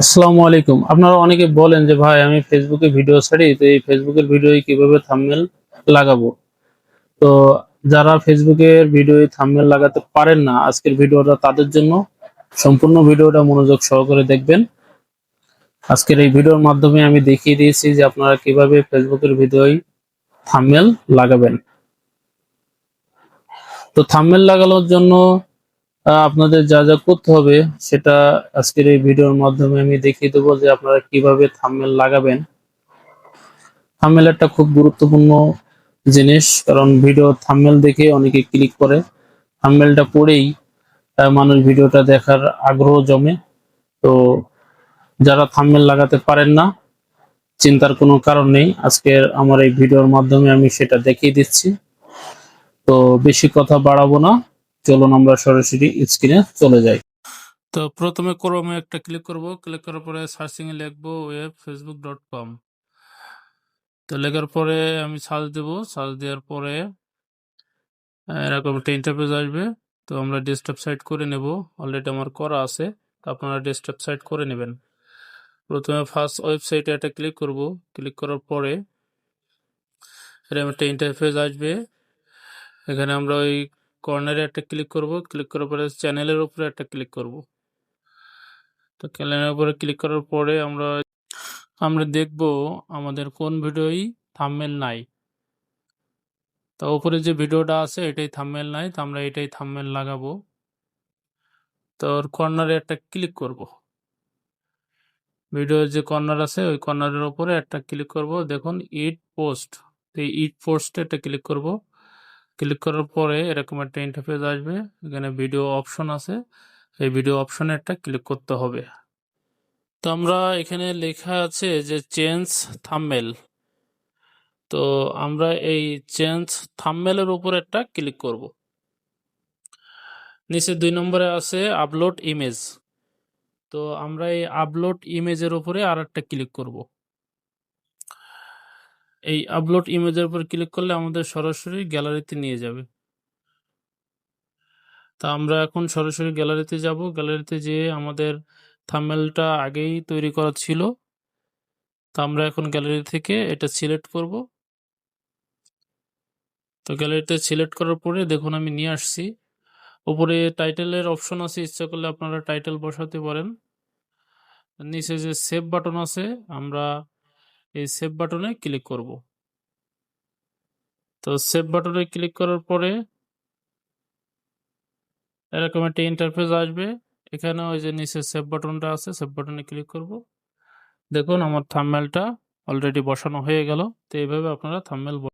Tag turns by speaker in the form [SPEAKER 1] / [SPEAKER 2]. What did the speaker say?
[SPEAKER 1] আসসালামু আলাইকুম। আপনারা অনেকে বলেন যে, ভাই, আমি ফেসবুকে ভিডিও ছাড়ি, তো এই ফেসবুকের ভিডিও কীভাবে থাম্বনেল লাগাবো? তো যারা ফেসবুকের ভিডিও থাম্বনেল লাগাতে পারেন না, আজকের ভিডিওটা তাদের জন্য সম্পূর্ণ ভিডিওটা মনোযোগ সহকারে দেখবেন। আজকের এই ভিডিওর মাধ্যমে আমি দেখিয়ে দিয়েছি যে, আপনারা কীভাবে ফেসবুকের ভিডিওয় থাম্বনেল লাগাবেন। তো থাম্বনেল লাগানোর জন্য আপনাদের যা যা করতে হবে, সেটা আজকের এই ভিডিওর মাধ্যমে আমি দেখিয়ে দেবো যে আপনারা কীভাবে থাম্বনেল লাগাবেন। থাম্বনেল একটা খুব গুরুত্বপূর্ণ জিনিস, কারণ ভিডিও থাম্বনেল দেখে অনেকে ক্লিক করে। থাম্বনেলটা পড়েই মানুষ ভিডিওটা দেখার আগ্রহ জমে। তো যারা থাম্বনেল লাগাতে পারেন না, চিন্তার কোনো কারণ নেই। আজকের আমার এই ভিডিওর মাধ্যমে আমি সেটা দেখিয়ে দিচ্ছি। তো বেশি কথা বাড়াবো না। চলুন আমরা সরাসরি স্ক্রিনে চলে যাই। তো প্রথমে ক্রোমে একটা ক্লিক করব। ক্লিক করার পরে সার্চিং এ লিখব ওয়েব ফেসবুক ডট কম তো লেখার পরে আমি সার্চ দেব। সার্চ দেওয়ার পরে এরকম একটা ইন্টারফেস আসবে। তো আমরা ডেস্কটপ সাইট করে নেব। অলরেডি আমার করা আছে। তো আপনারা ডেস্কটপ সাইট করে নেবেন। প্রথমে ফার্স্ট ওয়েবসাইটে একটা ক্লিক করব। ক্লিক করার পরে, এরকম একটা ইন্টারফেস আসবে। এখানে আমরা ওই কর্নারে একটা ক্লিক করব ক্লিক করার পরে চ্যানেলের উপরে একটা ক্লিক করব। তো চ্যানেলের উপরে ক্লিক করার পরে আমরা আমরা দেখব আমাদের কোন ভিডিওই থাম্বনেল নাই। তো উপরে যে ভিডিওটা আছে এটাই থাম্বনেল নাই, তো আমরা এটাই থাম্বনেল লাগাবো। তো কর্নারে একটা ক্লিক করব। ভিডিওর যে কর্নার আছে, ওই কর্নারের উপরে একটা ক্লিক করব। দেখুন ইট পোস্ট এই ইট পোস্টে একটা ক্লিক করব। ক্লিক করার পরে এরকম একটা ইন্টারফেস আসবে। এখানে ভিডিও অপশন আছে। এই ভিডিও অপশনে একটা ক্লিক করতে হবে। তো আমরা এখানে লেখা আছে যে চেঞ্জ থাম্বনেল তো আমরা এই চেঞ্জ থাম্বনেলের উপর একটা ক্লিক করব। নিচে দুই নম্বরে আছে আপলোড ইমেজ তো আমরা এই আপলোড ইমেজের উপরে আর একটা ক্লিক করব। এই আপলোড ইমেজের উপর ক্লিক করলে আমাদের সরাসরি গ্যালারিতে নিয়ে যাবে। তা আমরা এখন সরাসরি গ্যালারিতে যাব। গ্যালারিতে যেয়ে আমাদের থামেলটা আগেই তৈরি করা ছিল। তা আমরা এখন গ্যালারি থেকে এটা সিলেক্ট করব। তো গ্যালারিতে সিলেক্ট করার পরে দেখুন আমি নিয়ে আসছি। উপরে টাইটেলের অপশন আছে, ইচ্ছা করলে আপনারা টাইটেল বসাতে পারেন। নিচে যে সেভ বাটন আছে, আমরা এই সেভ বাটনে ক্লিক করব। তো সেভ বাটনে ক্লিক করার পরে এরকম একটা ইন্টারফেস আসবে। এখানে ওই যে নিচে সেভ বাটনটা আছে সেভ বাটনে ক্লিক করব। দেখুন আমার থাম্বেলটা অলরেডি বসানো হয়ে গেল। তো এইভাবে আপনারা থাম্বনেল